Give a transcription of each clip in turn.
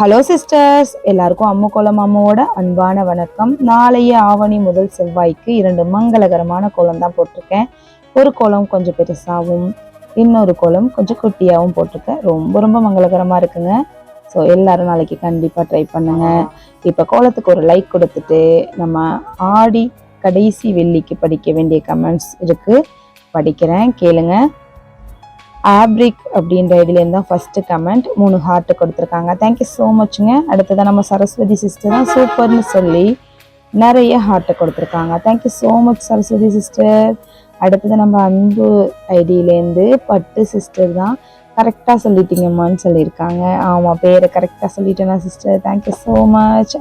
Hello sisters எல்லாருக்கும் அம்மு கோலம் அம்மாவோட அன்பான வணக்கம். நாளைய ஆவணி முதல் செவ்வாய்க்கு இரண்டு மங்களகரமான கோலம் தான் போட்டிருக்கேன். ஒரு கோலம் கொஞ்சம் பெருசாகவும் இன்னொரு கோலம் கொஞ்சம் குட்டியாகவும் போட்டிருக்கேன். ரொம்ப ரொம்ப மங்களகரமாக இருக்குங்க. ஸோ எல்லாரும் நாளைக்கு கண்டிப்பாக ட்ரை பண்ணுங்க. இப்போ கோலத்துக்கு ஒரு லைக் கொடுத்துட்டு நம்ம ஆடி கடைசி வெள்ளிக்கு படிக்க வேண்டிய கமெண்ட்ஸ் இருக்குது படிக்கிறேன் கேளுங்கள் ஆப்ரிக் அப்படின்ற இதுலேருந்து தான் ஃபஸ்ட்டு கமெண்ட் மூணு ஹார்ட் கொடுத்துருக்காங்க. தேங்க்யூ ஸோ மச்ங்க அடுத்ததான் நம்ம சரஸ்வதி சிஸ்டர் தான் சூப்பர்னு சொல்லி நிறைய ஹார்ட்டை கொடுத்துருக்காங்க. Thank you so much Saraswathi sister அடுத்தது நம்ம அன்பு ஐடியிலேருந்து பட்டு சிஸ்டர் தான் கரெக்டாக சொல்லிட்டீங்கம்மான்னு சொல்லியிருக்காங்க. ஆமாம் பேரை கரெக்டாக சொல்லிட்டேனா sister thank you so much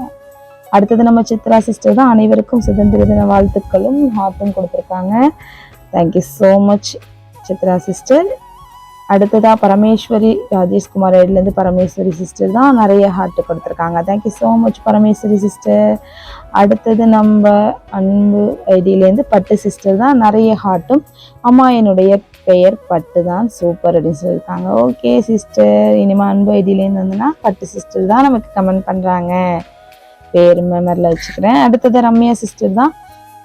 அடுத்தது நம்ம சித்ரா சிஸ்டர் தான் அனைவருக்கும் சுதந்திர தின வாழ்த்துக்களும் ஹார்ட்டும் கொடுத்துருக்காங்க. Thank you so much Chitra sister அடுத்ததாக பரமேஸ்வரி ராஜேஷ்குமார் ஐடிலேருந்து பரமேஸ்வரி சிஸ்டர் தான் நிறைய ஹார்ட் கொடுத்துருக்காங்க. Thank you so much Parameswari sister அடுத்தது நம்ம அன்பு ஐடியிலேருந்து பட்டு சிஸ்டர் தான் நிறைய ஹார்ட்டும் அம்மா என்னுடைய பெயர் பட்டு தான் சூப்பர் அப்படின்னு சொல்லியிருக்காங்க. ஓகே சிஸ்டர் இனிமேல் அன்பு ஐடியிலேருந்து வந்ததுன்னா பட்டு சிஸ்டர் தான் நமக்கு கமெண்ட் பண்ணுறாங்க பேர் மெமரில் வச்சுக்கிறேன். அடுத்தது ரம்யா சிஸ்டர் தான்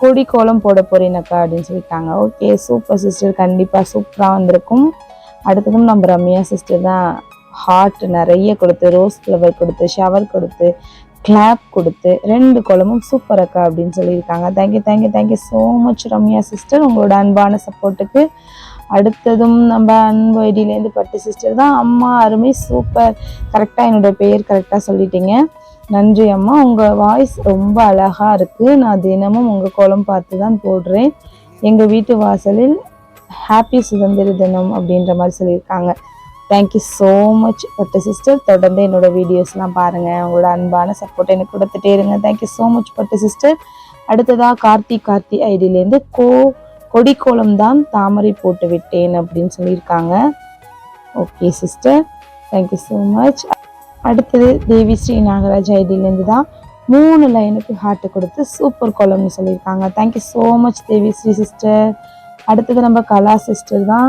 கொடி கோலம் போட போறீனக்கா அப்படின்னு சொல்லியிருக்காங்க. ஓகே சூப்பர் சிஸ்டர் கண்டிப்பாக சூப்பராக வந்திருக்கும். அடுத்ததும் நம்ம ரம்யா சிஸ்டர் தான் ஹார்ட் நிறைய கொடுத்து ரோஸ் ஃப்ளவர் கொடுத்து ஷவர் கொடுத்து கிளாப் கொடுத்து ரெண்டு குளமும் சூப்பர் அக்கா அப்படின்னு சொல்லியிருக்காங்க. Thank you thank you thank you so much Ramya sister உங்களோட அன்பான சப்போர்ட்டுக்கு அடுத்ததும் நம்ம அன்பு ஐடியிலேருந்து பட்டு சிஸ்டர் தான். அம்மா அருமை சூப்பர் கரெக்டாக என்னோட பெயர் கரெக்டாக சொல்லிட்டீங்க. நன்றி அம்மா. உங்கள் வாய்ஸ் ரொம்ப அழகாக இருக்குது நான் தினமும் உங்கள் கோலம் பார்த்து தான் போடுறேன். எங்கள் வீட்டு வாசலில் ஹாப்பி சுதந்திர தினம் அப்படின்ற மாதிரி சொல்லியிருக்காங்க. Thank you so much Pattu sister தொடர்ந்து என்னோட வீடியோஸ்லாம் பாருங்கள் உங்களோட அன்பான சப்போர்ட் எனக்கு கொடுத்துட்டே இருங்க. Thank you so much Pattu sister அடுத்ததாக கார்த்தி கார்த்தி ஐடியிலேருந்து கோ கொடிக்கோலம் தான் தாமரை போட்டு விட்டேன் அப்படின்னு சொல்லியிருக்காங்க. Okay sister thank you so much அடுத்தது தேவி ஸ்ரீ நாகராஜ் ஐடியிலேருந்து தான் மூணு லைனுக்கு ஹார்ட் கொடுத்து சூப்பர் கோலம்னு சொல்லியிருக்காங்க. Thank you so much Devi Sri sister அடுத்தது நம்ம கலா சிஸ்டர் தான்.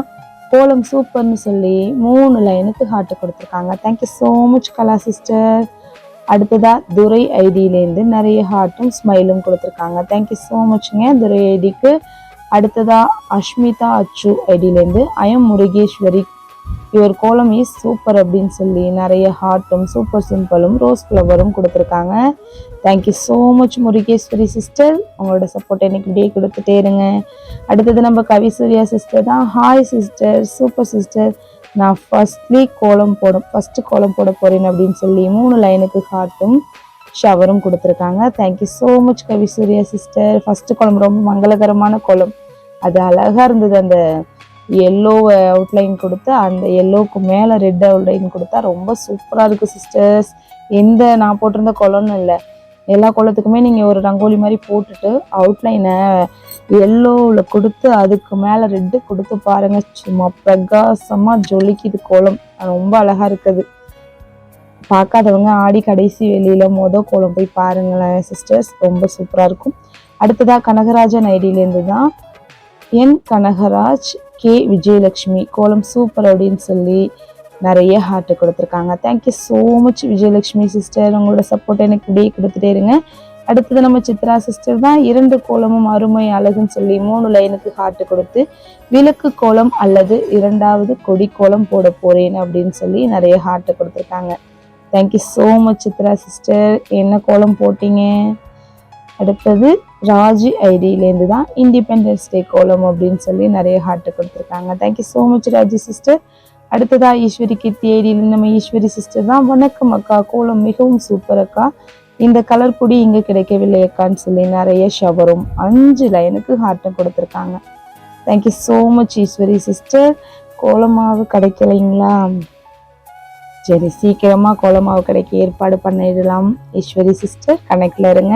கோலம் சூப்பர்னு சொல்லி மூணு லைனுக்கு ஹார்ட் கொடுத்துருக்காங்க. Thank you so much Kala sister அடுத்ததா துரை ஐடியிலேருந்து நிறைய ஹார்ட்டும் ஸ்மைலும் கொடுத்துருக்காங்க. தேங்க்யூ ஸோ மச்ங்க துரை ஐடிக்கு. அடுத்ததா Ashmita Achu ஐடியிலேருந்து I am Murugeswari your kolam is super அப்படின்னு சொல்லி நிறைய ஹார்ட்டும் சூப்பர் சிம்பிளும் ரோஸ் ஃப்ளவரும் கொடுத்துருக்காங்க. Thank you so much Murugeswari sister உங்களோட சப்போர்ட் எனக்கு இப்படியே கொடுத்துட்டே இருங்க. அடுத்தது நம்ம கவி சூர்யா சிஸ்டர் தான். ஹாய் சிஸ்டர் சூப்பர் சிஸ்டர் நான் ஃபஸ்ட்லி கோலம் போட ஃபஸ்ட்டு கோலம் போட போகிறேன் அப்படின்னு சொல்லி மூணு லைனுக்கு ஹார்ட்டும் ஷவரும் கொடுத்துருக்காங்க. Thank you so much Kavisurya sister first கோலம் ரொம்ப மங்களகரமான கோலம். அது அழகாக இருந்தது அந்த எல்லோ அவுட்லைன் கொடுத்து அந்த எல்லோவுக்கு மேலே ரெட் அவுட்லைன் கொடுத்தா ரொம்ப சூப்பராக இருக்குது சிஸ்டர்ஸ் எந்த நான் போட்டிருந்த குளம்னு இல்லை. எல்லா குளத்துக்குமே நீங்கள் ஒரு ரங்கோலி மாதிரி போட்டுட்டு அவுட்லைனை எல்லோவில் கொடுத்து அதுக்கு மேலே ரெட்டு கொடுத்து பாருங்க. சும்மா பிரகாசமாக ஜொலிக்குது கோலம் ரொம்ப அழகாக இருக்குது. பார்க்காதவங்க ஆடி கடைசி வெளியில் மொதல் கோலம் போய் பாருங்களேன் சிஸ்டர்ஸ் ரொம்ப சூப்பராக இருக்கும். அடுத்ததாக கனகராஜன் ஐடியிலேருந்து தான் என் கனகராஜ் கே விஜயலட்சுமி கோலம் சூப்பர் அப்படின்னு சொல்லி நிறைய ஹார்ட் கொடுத்துருக்காங்க. Thank you so much Vijayalakshmi sister உங்களோட சப்போர்ட் எனக்கு இப்படியே கொடுத்துட்டே இருங்க. அடுத்தது நம்ம சித்ரா சிஸ்டர் தான். இரண்டு கோலமும் அருமை அழகுன்னு சொல்லி மூணு லைனுக்கு ஹார்ட் கொடுத்து விளக்கு கோலம் அல்லது இரண்டாவது கொடி கோலம் போட போறேன் அப்படின்னு சொல்லி நிறைய ஹார்ட் கொடுத்துருக்காங்க. Thank you so much Chitra sister என்ன கோலம் போட்டீங்க? அடுத்தது ராஜி ஐடியிலேருந்து தான் இண்டிபெண்டன்ஸ் டே கோலம் அப்படின்னு சொல்லி நிறைய ஹார்ட் கொடுத்துருக்காங்க. Thank you so much Raji sister அடுத்ததா ஈஸ்வரி கீர்த்தி ஐடியில் நம்ம ஈஸ்வரி சிஸ்டர் தான். வணக்கம் அக்கா. கோலம் மிகவும் சூப்பர் அக்கா. இந்த கலர் பொடி இங்கே கிடைக்கவில்லை அக்கான்னு சொல்லி நிறைய ஷவரும் அஞ்சு லைனுக்கு ஹார்ட்டும் கொடுத்துருக்காங்க. Thank you so much Eswari sister Kolamaavu கிடைக்கலைங்களா? சரி சீக்கிரமாக கோலமாவு கிடைக்க ஏற்பாடு பண்ணிடலாம் ஈஸ்வரி சிஸ்டர் கணக்கில் இருங்க.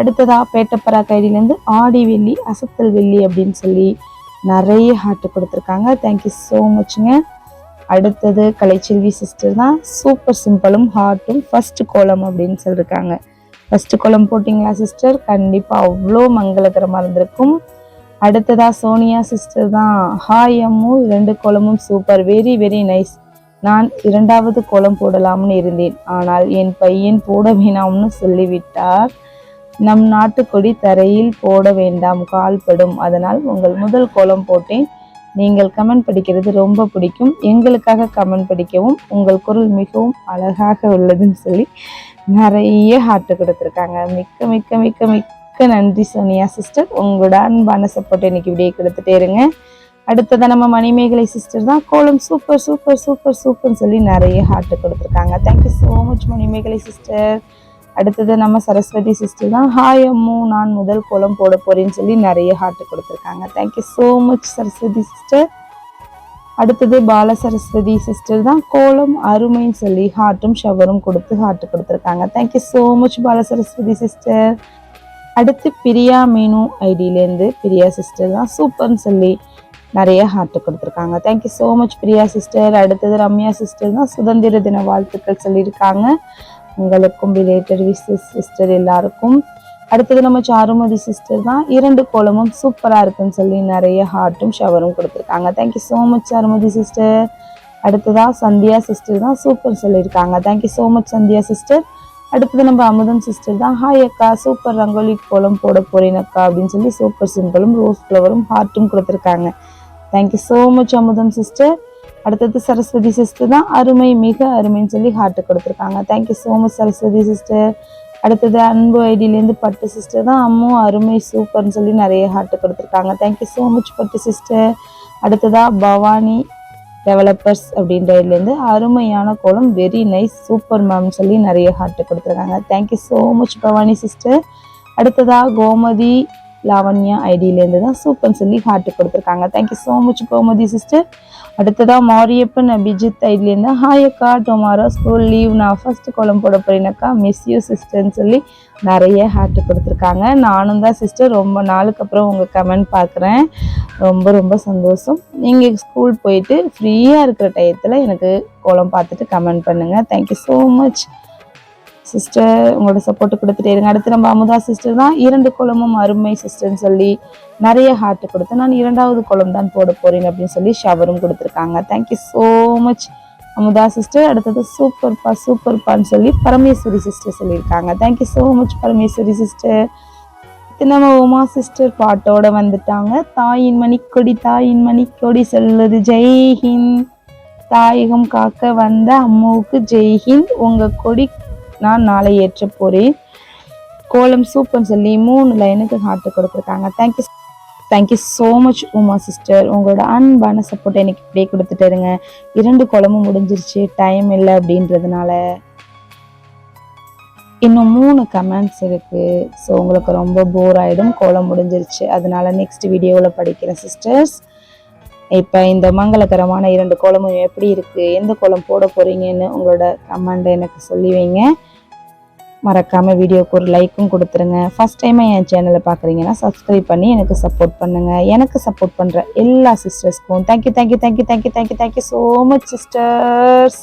அடுத்ததாக பேட்டப்பரா கைடிலேருந்து ஆடி வெள்ளி அசத்தல் வெள்ளி அப்படின்னு சொல்லி நிறைய ஹார்ட் கொடுத்துருக்காங்க. தேங்க்யூ ஸோ மச்ங்க அடுத்தது கலைச்செல்வி சிஸ்டர் தான். சூப்பர் சிம்பிளும் ஹார்ட்டும் ஃபஸ்ட்டு கோலம் அப்படின்னு சொல்லியிருக்காங்க ஃபஸ்ட்டு கோலம் போட்டிங்களா சிஸ்டர் கண்டிப்பாக அவ்வளோ மங்களகரமாக இருந்திருக்கும். அடுத்ததாக சோனியா சிஸ்டர் தான். ஹாய் அம்மு இரண்டு கோலமும் சூப்பர் வெரி வெரி நைஸ் நான் இரண்டாவது கோலம் போடலாம்னு இருந்தேன். ஆனால் என் பையன் போட வேணாம்னு சொல்லிவிட்டார். நம் நாட்டுக்கொடி தரையில் போட வேண்டாம் கால்படும் அதனால் உங்கள் முதல் கோலம் போட்டேன். நீங்கள் கமெண்ட் படிக்கிறது ரொம்ப பிடிக்கும். எங்களுக்காக கமெண்ட் படிக்கவும் உங்கள் குரல் மிகவும் அழகாக உள்ளதுன்னு சொல்லி நிறைய ஹார்ட்டு கொடுத்துருக்காங்க. மிக்க மிக்க மிக்க மிக்க நன்றி சோனியா சிஸ்டர் உங்களோட அன்பான சப்போர்ட் இன்னைக்கு இப்படியே கொடுத்துட்டே இருங்க. அடுத்ததான் நம்ம மணிமேகலை சிஸ்டர் தான். கோலம் சூப்பர் சூப்பர் சூப்பர் சூப்பர்னு சொல்லி நிறைய ஹார்ட்டு கொடுத்துருக்காங்க. Thank you so much Manimekalai sister அடுத்தது நம்ம சரஸ்வதி சிஸ்டர் தான். ஹாய் அம்மு நான் முதல் கோலம் போட போறேன்னு சொல்லி நிறைய ஹார்ட் கொடுத்துருக்காங்க. Thank you so much Saraswathi sister அடுத்தது பால சரஸ்வதி சிஸ்டர் தான். கோலம் அருமைன்னு சொல்லி ஹார்ட்டும் ஷவரும் கொடுத்து ஹார்ட் கொடுத்துருக்காங்க. Thank you so much Bala Saraswathi sister அடுத்து பிரியா மீனு ஐடியிலேருந்து பிரியா சிஸ்டர் தான். சூப்பர்னு சொல்லி நிறைய ஹார்ட் கொடுத்துருக்காங்க. Thank you so much Priya sister அடுத்தது ரம்யா சிஸ்டர் தான். சுதந்திர தின வாழ்த்துக்கள் சொல்லியிருக்காங்க. உங்களுக்கும் ரிலேட்டட் விசஸ் சிஸ்டர் எல்லாருக்கும். அடுத்தது நம்ம சாருமதி சிஸ்டர் தான். இரண்டு கோலமும் சூப்பராக இருக்குன்னு சொல்லி நிறைய ஹார்ட்டும் ஷவரும் கொடுத்துருக்காங்க. Thank you so much Charumathi sister அடுத்ததா சந்தியா சிஸ்டர் தான் சூப்பர் சொல்லியிருக்காங்க. Thank you so much Sandhya sister அடுத்தது நம்ம அமுதன் சிஸ்டர் தான். ஹாய் அக்கா சூப்பர் ரங்கோலி கோலம் போட போறேன் அக்கா அப்படின்னு சொல்லி சூப்பர் சிம்பிளும் ரோஸ் ஃப்ளவரும் ஹார்ட்டும் கொடுத்துருக்காங்க. Thank you so much Amudhan sister அடுத்தது சரஸ்வதி சிஸ்டர் தான் அருமை மிக அருமைன்னு சொல்லி ஹார்ட் கொடுத்துருக்காங்க. Thank you so much Saraswathi sister அடுத்தது அன்பு ஐடியிலேருந்து பட்டு சிஸ்டர் தான் அம்மு அருமை சூப்பர்னு சொல்லி நிறைய ஹார்ட் கொடுத்துருக்காங்க. Thank you so much Pattu sister அடுத்ததாக பவானி டெவலப்பர்ஸ் அப்படின்றதுலேருந்து அருமையான கோலம் வெரி நைஸ் சூப்பர் மேம்னு சொல்லி நிறைய ஹார்ட் கொடுத்துருக்காங்க. Thank you so much Bhavani sister அடுத்ததாக கோமதி லாவண்யா ஐடியிலேருந்து தான் சூப்பர்னு சொல்லி ஹார்ட் கொடுத்துருக்காங்க. Thank you so much Gomathi sister அடுத்ததாக மாரியப்பன் அபிஜித் ஐடியிலேருந்து ஹாய் அக்கா டொமாரோ ஸ்கூல் லீவ் நான் ஃபஸ்ட்டு கோலம் போட போறேனக்கா மிஸ் யூ சிஸ்டர்னு சொல்லி நிறைய ஹார்ட் கொடுத்துருக்காங்க. நானும் தான் சிஸ்டர் ரொம்ப நாளுக்கு அப்புறம் உங்கள் கமெண்ட் பார்க்குறேன். ரொம்ப ரொம்ப சந்தோஷம். நீங்கள் ஸ்கூல் போயிட்டு ஃப்ரீயாக இருக்கிற டயத்தில் எனக்கு கோலம் பார்த்துட்டு கமெண்ட் பண்ணுங்கள் thank you so much sister உங்களோட சப்போர்ட் கொடுத்துட்டே இருங்க. அடுத்து நம்ம அமுதா சிஸ்டர் தான். இரண்டு குளமும் அருமை சிஸ்டர்னு சொல்லி நிறைய ஹார்ட் கொடுத்து நான் இரண்டாவது குளம் தான் போட போறேன் அப்படின்னு சொல்லி ஷவரும் கொடுத்துருக்காங்க. Thank you so much Amudha sister அடுத்தது சூப்பர்ப்பா சூப்பர்ப்பான்னு சொல்லி பரமேஸ்வரி சிஸ்டர் சொல்லியிருக்காங்க. Thank you so much Parameswari sister நம்ம உமா சிஸ்டர் பாட்டோட வந்துட்டாங்க. தாயின் மணிக்கொடி தாயின் மணிக்கொடி சொல்லுது ஜெய்ஹிந்த் தாயகம் காக்க வந்த அம்மாவுக்கு ஜெய்ஹிந்த் உங்க கொடி நான் நாளை ஏற்ற போறேன். கோலம் சூப்பர்னு சொல்லி மூணு லைனுக்கு ஹார்ட் கொடுத்துருக்காங்க. Thank you thank you so much Uma sister உங்களோட அன்பான சப்போர்ட் எனக்கு இப்படியே கொடுத்துட்டு இருங்க. இரண்டு கோலமும் முடிஞ்சிருச்சு. டைம் இல்லை அப்படின்றதுனால. இன்னும் மூணு கமெண்ட்ஸ் இருக்கு. ஸோ உங்களுக்கு ரொம்ப போர் ஆயிடும். கோலம் முடிஞ்சிருச்சு. அதனால நெக்ஸ்ட் வீடியோவில் படிக்கிறேன் சிஸ்டர்ஸ் இப்போ இந்த மங்களகரமான இரண்டு கோலமும் எப்படி இருக்குது எந்த கோலம் போட போகிறீங்கன்னு உங்களோட கமெண்ட் எனக்கு சொல்லி வைங்க. மறக்காமல் வீடியோக்கு ஒரு லைக்கும் கொடுத்துருங்க. ஃபர்ஸ்ட் டைமாக என் சேனலை பார்க்குறீங்கன்னா சப்ஸ்கிரைப் பண்ணி எனக்கு சப்போர்ட் பண்ணுங்கள் எனக்கு சப்போர்ட் பண்ணுற எல்லா சிஸ்டர்ஸ்க்கும் thank you thank you thank you thank you thank you thank you so much sisters